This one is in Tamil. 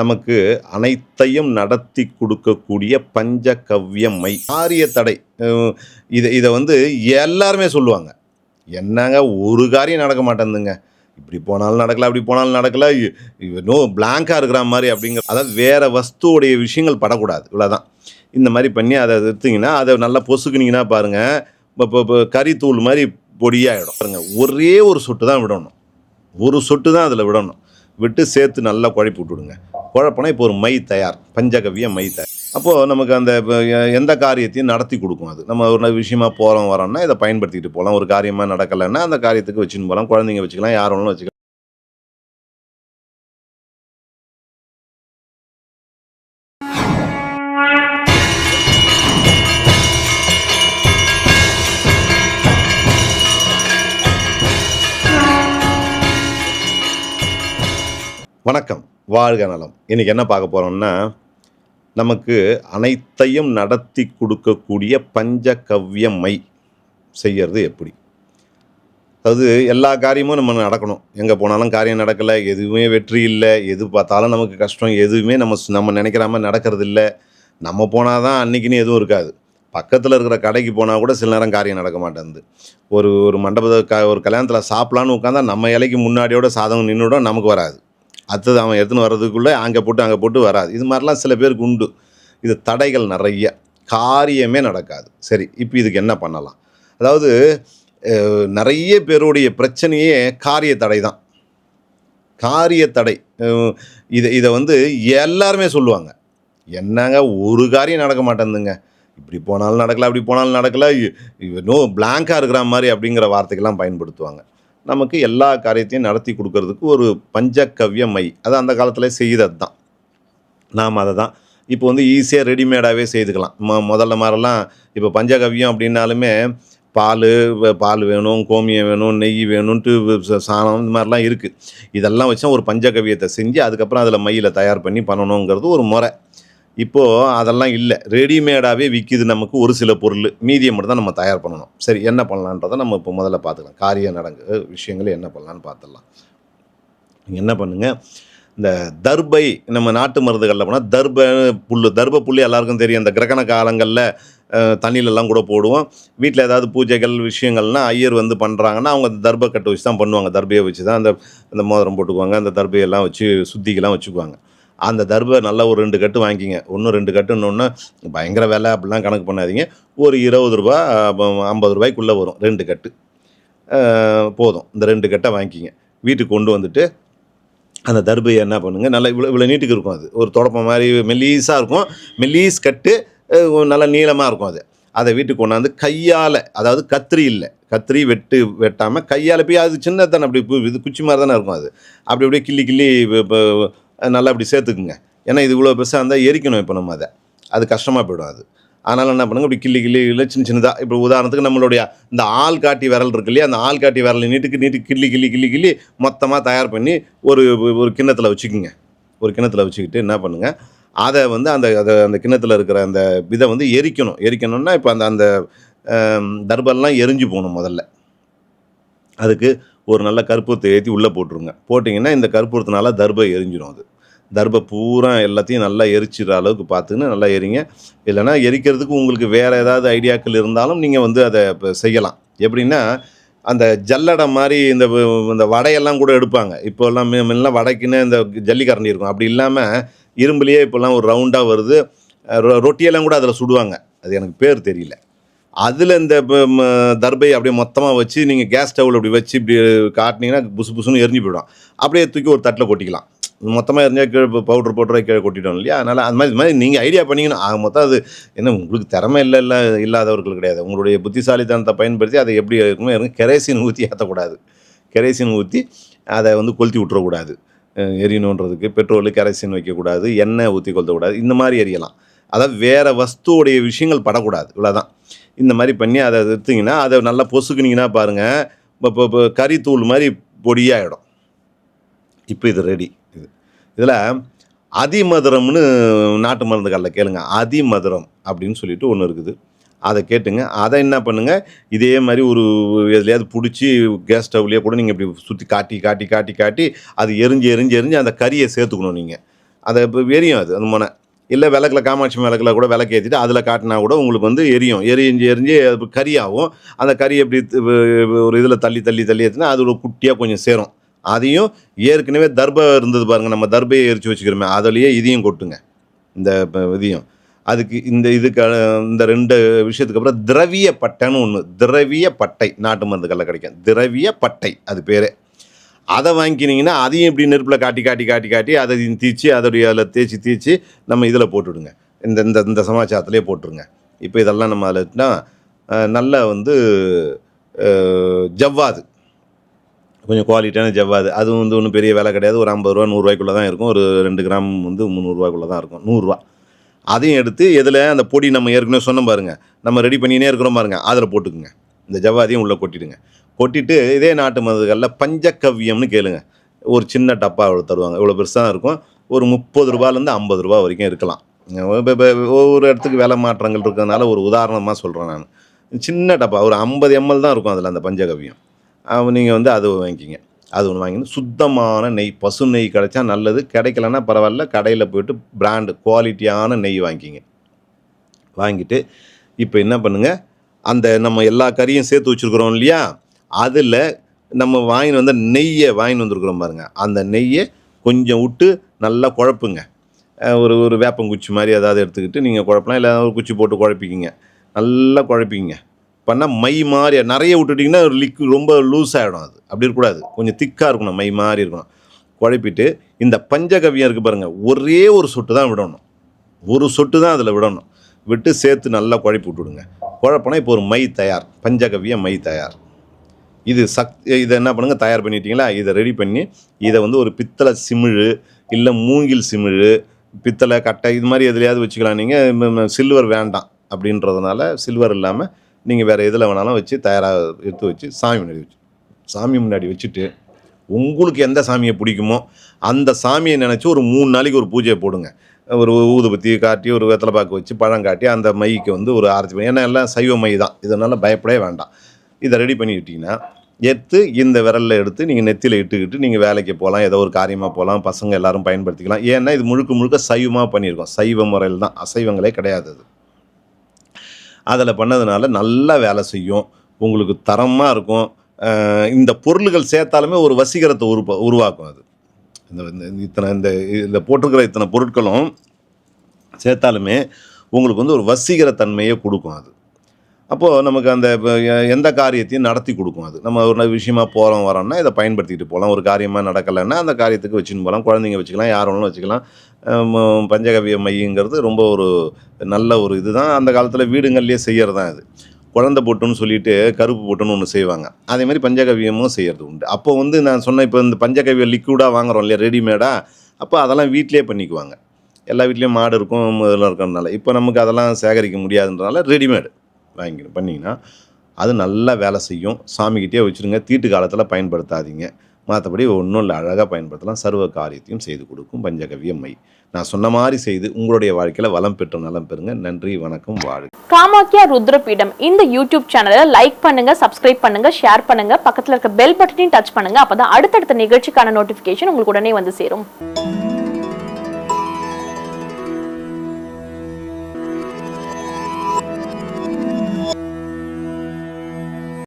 நமக்கு அனைத்தையும் நடத்தி கொடுக்கக்கூடிய பஞ்சகவ்ய மை ஆரிய தடை இதை இதை வந்து எல்லாருமே சொல்லுவாங்க. என்னங்க ஒரு காரியம் நடக்க மாட்டேங்குதுங்க. இப்படி போனாலும் நடக்கல அப்படி போனாலும் நடக்கல. நோ பிளாங்காக இருக்கிற மாதிரி அப்படிங்கிற அதாவது வேறு வஸ்துவோடைய விஷயங்கள் படக்கூடாது. இவ்வளோதான் இந்த மாதிரி பண்ணி அதை எடுத்தீங்கன்னா அதை நல்லா பொசுக்குனீங்கன்னா பாருங்கள் இப்போ இப்போ கறித்தூள் மாதிரி பொடியாகிடும் பாருங்க ஒரே ஒரு சொட்டு தான் விடணும். ஒரு சொட்டு தான் அதில் விடணும். விட்டு சேர்த்து நல்லா குழப்பி விட்டுடுங்க. குழப்பம்னா இப்போ ஒரு மை தயார் பஞ்சகவிய மை தயார். அப்போது நமக்கு அந்த எந்த காரியத்தையும் நடத்தி கொடுக்கும் அது. நம்ம ஒரு விஷயமா போகிறோம் வரோம்னா இதை பயன்படுத்திட்டு போகலாம். ஒரு காரியமாக நடக்கலைன்னா அந்த காரியத்துக்கு வச்சுன்னு போகலாம். குழந்தைங்க வச்சுக்கலாம் யார் வேணாலும் வச்சுக்கலாம். வாழ்க நலம். இன்றைக்கி என்ன பார்க்க போகிறோம்னா நமக்கு அனைத்தையும் நடத்தி கொடுக்கக்கூடிய பஞ்சகவ்ய மை செய்யறது எப்படி? அதாவது எல்லா காரியமும் நம்ம நடக்கணும். எங்கே போனாலும் காரியம் நடக்கலை எதுவுமே வெற்றி இல்லை எது பார்த்தாலும் நமக்கு கஷ்டம் எதுவுமே நம்ம நம்ம நினைக்கிற மாதிரி நடக்கிறது இல்லை. நம்ம போனால் தான் அன்னைக்குன்னு எதுவும் இருக்காது. பக்கத்தில் இருக்கிற கடைக்கு போனால் கூட சில நேரம் காரியம் நடக்க மாட்டேங்குது. ஒரு ஒரு மண்டபத்தை க ஒரு கல்யாணத்தில் சாப்பிட்லான்னு உட்காந்தா நம்ம இலைக்கு முன்னாடியோட சாதம் நின்றுடும் நமக்கு வராது. அடுத்தது அவன் எடுத்துன்னு வர்றதுக்குள்ளே அங்கே போட்டு அங்கே போட்டு வராது. இது மாதிரிலாம் சில பேருக்கு உண்டு. இது தடைகள் நிறைய. காரியமே நடக்காது. சரி இப்போ இதுக்கு என்ன பண்ணலாம்? அதாவது நிறைய பேருடைய பிரச்சனையே காரிய தடை தான். காரிய தடை. இதை இதை வந்து எல்லாருமே சொல்லுவாங்க. என்னங்க ஒரு காரியம் நடக்க மாட்டேங்குதுங்க. இப்படி போனாலும் நடக்கல அப்படி போனாலும் நடக்கல. நோ பிளாங்காக இருக்கிற மாதிரி அப்படிங்கிற வார்த்தைக்கெல்லாம் பயன்படுத்துவாங்க. நமக்கு எல்லா காரியத்தையும் நடத்தி கொடுக்கறதுக்கு ஒரு பஞ்சகவ்ய மை அது அந்த காலத்தில் செய்தது தான் நாம் அதை தான் இப்போ வந்து ஈஸியாக ரெடிமேடாகவே செய்துக்கலாம். ம முதல்ல மாதிரிலாம் இப்போ பஞ்சகவ்யம் அப்படின்னாலுமே பால் பால் வேணும் கோமியம் வேணும் நெய் வேணும்ன்ட்டு சாணம் இந்த மாதிரிலாம் இருக்குது இதெல்லாம் வச்சா ஒரு பஞ்சகவ்யத்தை செஞ்சு அதுக்கப்புறம் அதில் மையில் தயார் பண்ணி பண்ணணுங்கிறது ஒரு முறை. இப்போது அதெல்லாம் இல்லை. ரெடிமேடாகவே விற்கிது நமக்கு ஒரு சில பொருள். மீதியை மட்டும் தான் நம்ம தயார் பண்ணணும். சரி என்ன பண்ணலான்றதை நம்ம இப்போ முதல்ல பார்த்துக்கலாம். காரியம் நடங்கு விஷயங்களை என்ன பண்ணலான்னு பார்த்துடலாம். நீங்கள் என்ன பண்ணுங்கள் இந்த தர்பை நம்ம நாட்டு மருந்துகளில் போனால் தர்ப புல் தர்ப புல் எல்லாருக்கும் தெரியும். அந்த கிரகண காலங்களில் தண்ணியிலலாம் கூட போடுவோம். வீட்டில் ஏதாவது பூஜைகள் விஷயங்கள்னா ஐயர் வந்து பண்ணுறாங்கன்னா அவங்க அந்த தர்ப கட்டு வச்சு தான் பண்ணுவாங்க. தர்பையை வச்சு தான் அந்த அந்த மோதிரம் போட்டுக்குவாங்க. அந்த தர்பையெல்லாம் வச்சு சுத்திக்கெல்லாம் வச்சுக்குவாங்க. அந்த தர்பை நல்லா ஒரு ரெண்டு கட்டு வாங்கிக்கிங்க. ஒன்று ரெண்டு கட்டுன்னு பயங்கர விலை அப்படிலாம் கணக்கு பண்ணாதீங்க. ஒரு இருபது ரூபா ஐம்பது ரூபாய்க்குள்ளே வரும் ரெண்டு கட்டு. போதும். இந்த ரெண்டு கட்டை வாங்கிக்கிங்க. வீட்டுக்கு கொண்டு வந்துட்டு அந்த தர்பையை என்ன பண்ணுங்கள் நல்லா இவ்வளோ இவ்வளோ நீட்டுக்கு இருக்கும் அது. ஒரு தொடப்பம் மாதிரி மெல்லீஸாக இருக்கும். மெல்லீஸ் கட்டு நல்லா நீளமாக இருக்கும் அது. அதை வீட்டுக்கு கொண்டாந்து கையால் அதாவது கத்திரி இல்லை கத்திரி வெட்டு வெட்டாமல் கையால் போய் அது சின்ன தானே அப்படி இது குச்சி மாதிரி தானே இருக்கும் அது. அப்படி அப்படியே கிள்ளி கிள்ளி நல்லா அப்படி சேர்த்துக்குங்க. ஏன்னா இது இவ்வளோ பெருசாக இருந்தால் எரிக்கணும் இப்போ நம்ம அதை. அது கஷ்டமாக போயிடும் அது. அதனால் என்ன பண்ணுங்க இப்படி கிள்ளி கிள்ளி இல்லை சின்ன சின்னதாக இப்போ உதாரணத்துக்கு நம்மளுடைய இந்த ஆள் காட்டி விரல் இருக்கு இல்லையா அந்த ஆள் காட்டி விரலை நீட்டுக்கு நீட்டு கிள்ளி கிள்ளி கிள்ளி கிள்ளி மொத்தமாக தயார் பண்ணி ஒரு ஒரு கிண்ணத்தில் வச்சுக்கோங்க. ஒரு கிண்ணத்தில் வச்சுக்கிட்டு என்ன பண்ணுங்கள் அதை வந்து அந்த அதை அந்த கிண்ணத்தில் இருக்கிற அந்த இதை வந்து எரிக்கணும். எரிக்கணும்னா இப்போ அந்த அந்த ஆம், தர்பெல்லாம் எரிஞ்சு போகணும் முதல்ல. அதுக்கு ஒரு நல்ல கற்பூரத்தை ஏற்றி உள்ளே போட்டுருங்க. போட்டிங்கன்னா இந்த கற்பூரத்தினால தர்பை எரிஞ்சிடும் அது. தர்பை பூரா எல்லாத்தையும் நல்லா எரிச்சிடுற அளவுக்கு பார்த்துன்னு நல்லா எரிங்க. இல்லைன்னா எரிக்கிறதுக்கு உங்களுக்கு வேறு ஏதாவது ஐடியாக்கள் இருந்தாலும் நீங்கள் வந்து அதை இப்போ செய்யலாம். எப்படின்னா அந்த ஜல்லடை மாதிரி இந்த இந்த வடையெல்லாம் கூட எடுப்பாங்க. இப்போ எல்லாம் மி- முன்னெல்லாம் வடைக்குன்னு இந்த ஜல்லிக்கரண்டி இருக்கும். அப்படி இல்லாமல் இரும்புலேயே இப்போல்லாம் ஒரு ரவுண்டாக வருது. ரொ- ரொட்டியெல்லாம் கூட அதில் சுடுவாங்க. அது எனக்கு பேர் தெரியல. அதில் இந்த தர்பை அப்படியே மொத்தமாக வச்சு நீங்கள் கேஸ் ஸ்டவ்வில் அப்படி வச்சு இப்படி காட்டினீங்கன்னா புசு புசுன்னு எரிஞ்சு போயிடும். அப்படியே தூக்கி ஒரு தட்டில் கொட்டிக்கலாம். மொத்தமாக எரிஞ்சால் கீழே பவுட்ரு போட்டு கீழே கொட்டிட்டோம் இல்லையா? அதனால் அந்த மாதிரி இது மாதிரி நீங்கள் ஐடியா பண்ணிக்கணும் ஆக மொத்தம் அது என்ன உங்களுக்கு திறமை இல்லை இல்லை இல்லாதவர்கள் கிடையாது. உங்களுடைய புத்திசாலித்தனத்தை பயன்படுத்தி அதை எப்படி இருக்குமோ இருக்கும் கெரேசின் ஊற்றி ஏற்றக்கூடாது கெரேசின் ஊற்றி அதை வந்து கொளுத்தி விட்டுறக்கூடாது. எரியணுன்றதுக்கு பெட்ரோலு கெரசின் வைக்கக்கூடாது எண்ணெய் ஊற்றி கொளுத்தக்கூடாது. இந்த மாதிரி எரியலாம். அதாவது வேறு வஸ்துவோடைய விஷயங்கள் படக்கூடாது. இவ்வளோதான் இந்த மாதிரி பண்ணி அதை எடுத்தீங்கன்னா அதை நல்லா பொசுக்குனீங்கன்னா பாருங்கள் இப்போ இப்போ கறி தூள் மாதிரி பொடியாகிடும் இப்போ இது ரெடி இது. இதில் அதிமதுரம்னு நாட்டு மருந்து கடையில் கேளுங்க. அதிமதுரம் அப்படின்னு சொல்லிட்டு ஒன்று இருக்குது. அதை கேட்டுங்க. அதை என்ன பண்ணுங்கள் இதே மாதிரி ஒரு எதுலையாவது பிடிச்சி கேஸ் ஸ்டவ்லேயே கூட நீங்கள் இப்படி சுற்றி காட்டி காட்டி காட்டி காட்டி அது எரிஞ்சு எரிஞ்சு எரிஞ்சு அந்த கறியை சேர்த்துக்கணும் நீங்கள் அதை இப்போ எரியும் அது. அந்த முனை. இல்லை விளக்கில் காமாட்சி விளக்கில் கூட விளக்கு ஏற்றிட்டு அதில் காட்டினா கூட உங்களுக்கு வந்து எரியும். எரிஞ்சு எரிஞ்சு அது கறியாகும் அந்த கறி எப்படி ஒரு இதில் தள்ளி தள்ளி தள்ளி ஏற்றினா அது ஒரு குட்டியாக கொஞ்சம் சேரும். அதையும் ஏற்கனவே தர்பை இருந்தது பாருங்கள் நம்ம தர்பையை எரிச்சு வச்சுக்கிறோமே அதுலேயே இதையும் கொட்டுங்க. இந்த இதையும். அதுக்கு இந்த இதுக்கு இந்த ரெண்டு விஷயத்துக்கு அப்புறம் திரவிய பட்டைன்னு ஒன்று திரவிய பட்டை நாட்டு மருந்துகளில் கிடைக்கும். திரவிய பட்டை அது பேரே. அதை வாங்கிக்கினீங்கன்னா அதையும் இப்படி நெருப்பில் காட்டி காட்டி காட்டி காட்டி அதை தீச்சு அதோடைய அதில் தேய்ச்சி தேய்ச்சி நம்ம இதில் போட்டுவிடுங்க இந்த இந்த இந்த சமாச்சாரத்திலே போட்டுருங்க. இப்போ இதெல்லாம் நம்ம அதில் நல்ல வந்து ஜவ்வாது. கொஞ்சம் குவாலிட்டியான ஜவ்வாது. அது வந்து ஒன்றும் பெரிய விலை கிடையாது. ஒரு ஐம்பது ரூபா நூறுரூவாய்க்குள்ளே தான் இருக்கும். ஒரு ரெண்டு கிராம் வந்து முந்நூறுரூவாக்குள்ளே தான் இருக்கும். நூறுரூவா அதையும் எடுத்து எதில் அந்த பொடி நம்ம ஏற்கனவே சொன்னோம் பாருங்கள் நம்ம ரெடி பண்ணினே இருக்கிறோம் பாருங்க. அதில் போட்டுக்குங்க. இந்த ஜவ்வாதையும் உள்ளே கொட்டிடுங்க. கொட்டிட்டு இதே நாட்டு மருந்துகளில் பஞ்சகவ்யம்னு கேளுங்க. ஒரு சின்ன டப்பா அவ்வளோ தருவாங்க. இவ்வளோ பெருசாக இருக்கும். ஒரு முப்பது ரூபாலேருந்து ஐம்பது ரூபா வரைக்கும் இருக்கலாம். இப்போ ஒவ்வொரு இடத்துக்கு விலை மாற்றங்கள் இருக்கிறதுனால ஒரு உதாரணமாக சொல்கிறேன் நான். சின்ன டப்பா ஒரு ஐம்பது எம்எல் தான் இருக்கும் அதில் அந்த பஞ்சகவ்யம். நீங்கள் வந்து அது வாங்கிக்கிங்க. அது ஒன்று வாங்கின்னு சுத்தமான நெய் பசு நெய் கிடைச்சா நல்லது. கிடைக்கலன்னா பரவாயில்ல. கடையில் போயிட்டு பிராண்டு குவாலிட்டியான நெய் வாங்கிக்கிங்க. வாங்கிட்டு இப்போ என்ன பண்ணுங்கள் அந்த நம்ம எல்லா கறியும் சேர்த்து வச்சுருக்குறோம் இல்லையா? அதில் நம்ம வாங்கின்னு வந்த நெய்யை வாங்கின்னு வந்துருக்குறோம் பாருங்கள் அந்த நெய்யை கொஞ்சம் விட்டு நல்லா குழப்புங்க. ஒரு ஒரு வேப்பங்குச்சி மாதிரி ஏதாவது எடுத்துக்கிட்டு நீங்கள் குழப்பலாம். இல்லை ஒரு குச்சி போட்டு குழப்பிக்கிங்க. நல்லா குழப்பிக்கிங்க. பண்ணால் மை மாதிரி நிறைய விட்டுட்டிங்கன்னா ஒரு லிக்விட் ரொம்ப லூஸ் ஆகிடும் அது. அப்படி இருக்கக்கூடாது. கொஞ்சம் திக்காக இருக்கணும். மை மாதிரி இருக்கணும். குழப்பிட்டு இந்த பஞ்சகவியம் இருக்குது பாருங்கள் ஒரே ஒரு சொட்டு தான் விடணும். ஒரு சொட்டு தான் அதில் விடணும். விட்டு சேர்த்து நல்லா குழப்பி விட்டுடுங்க. குழப்பினா இப்போ ஒரு மை தயார். பஞ்சகவிய மை தயார். இது சக் இதை என்ன பண்ணுங்கள் தயார் பண்ணிட்டீங்களா? இதை ரெடி பண்ணி இதை வந்து ஒரு பித்தளை சிமிழு இல்லை மூங்கில் சிமிழு பித்தளை கட்டை இது மாதிரி எதுலையாவது வச்சுக்கலாம். நீங்கள் சில்வர் வேண்டாம் அப்படின்றதுனால சில்வர் இல்லாமல் நீங்கள் வேறு எதில் வேணாலும் வச்சு தயாராக எடுத்து வச்சு சாமி முன்னாடி வச்சு சாமி முன்னாடி வச்சுட்டு உங்களுக்கு எந்த சாமியை பிடிக்குமோ அந்த சாமியை நினச்சி ஒரு மூணு நாளைக்கு ஒரு பூஜையை போடுங்க. ஒரு ஊதுபத்தி காட்டி ஒரு வெத்தலை பாக்கு வச்சு பழம் காட்டி அந்த மைக்கு வந்து ஒரு ஆரத்தி பண்ணி ஏன்னா எல்லாம் சைவ மை தான். இதனால் பயப்படவே வேண்டாம். இதை ரெடி பண்ணிக்கிட்டிங்கன்னா எடுத்து இந்த விரலில் எடுத்து நீங்கள் நெத்தியில் இட்டுக்கிட்டு நீங்கள் வேலைக்கு போகலாம் ஏதோ ஒரு காரியமாக போகலாம் பசங்க எல்லாரும் பயன்படுத்திக்கலாம். ஏன்னா இது முழுக்க முழுக்க சைவமாக பண்ணியிருக்கோம். சைவ முறையில் தான். அசைவங்களே கிடையாது அது. அதில் பண்ணதுனால நல்லா வேலை செய்யும். உங்களுக்கு தரமாக இருக்கும். இந்த பொருள்கள் சேர்த்தாலுமே ஒரு வசீகரத்தை உருப்ப உருவாக்கும் அது. இந்த இந்த- இந்த இத்தனை இந்த இதில் போட்டிருக்கிற இத்தனை பொருட்களும் சேர்த்தாலுமே உங்களுக்கு வந்து ஒரு வசீகர தன்மையை கொடுக்கும் அது. அப்போது நமக்கு அந்த எந்த காரியத்தையும் நடத்தி கொடுக்கும் அது. நம்ம ஒரு விஷயமா போகிறோம் வரோம்னா இதை பயன்படுத்திட்டு போகலாம். ஒரு காரியமாக நடக்கலைன்னா அந்த காரியத்துக்கு வச்சுன்னு போகலாம். குழந்தைங்க வச்சுக்கலாம் யார் வேணாலும் வச்சுக்கலாம். பஞ்சகவிய மையங்கிறது ரொம்ப ஒரு நல்ல ஒரு இதுதான். அந்த காலத்தில் வீடுங்கள்லேயே செய்கிறது தான் இது. குழந்தை பொட்டுன்னு சொல்லிட்டு கருப்பு பொட்டுன்னு ஒன்று செய்வாங்க. அதே மாதிரி பஞ்சகவியமும் செய்கிறது உண்டு. அப்போ வந்து நான் சொன்ன இப்போ இந்த பஞ்சகவியம் லிக்விடாக வாங்குறோம் இல்லையா ரெடிமேடாக அப்போ அதெல்லாம் வீட்டிலே பண்ணிக்குவாங்க. எல்லா வீட்லேயும் மாடு இருக்கும் இதெல்லாம் இருக்கிறதுனால. இப்போ நமக்கு அதெல்லாம் சேகரிக்க முடியாதுன்றனால ரெடிமேடு வாங்கி பண்ணிங்கன்னா அது நல்லா வேலை செய்யும். சாமிக்கிட்டே வச்சுருங்க. தீட்டு காலத்தில் பயன்படுத்தாதீங்க. மற்றபடி ஒன்றும் இல்லை. அழகாக பயன்படுத்தலாம். சர்வ காரியத்தையும் செய்து கொடுக்கும் பஞ்சகவிய மை. நான் சொன்ன மாதிரி செய்து உங்களுடைய வாழ்க்கையில் வளம் பெற்று நலம் பெறுங்க. நன்றி வணக்கம் வாழ்க. காமாக்கியா ருத்ரபீடம். இந்த யூடியூப் சேனலை லைக் பண்ணுங்க சப்ஸ்கிரைப் பண்ணுங்க ஷேர் பண்ணுங்க. பக்கத்துல இருக்க பெல் பட்டனையும் டச் பண்ணுங்க. அப்பதான் அடுத்தடுத்த நிகழ்ச்சிக்கான நோட்டிபிகேஷன் உங்களுக்கு உடனே வந்து சேரும்.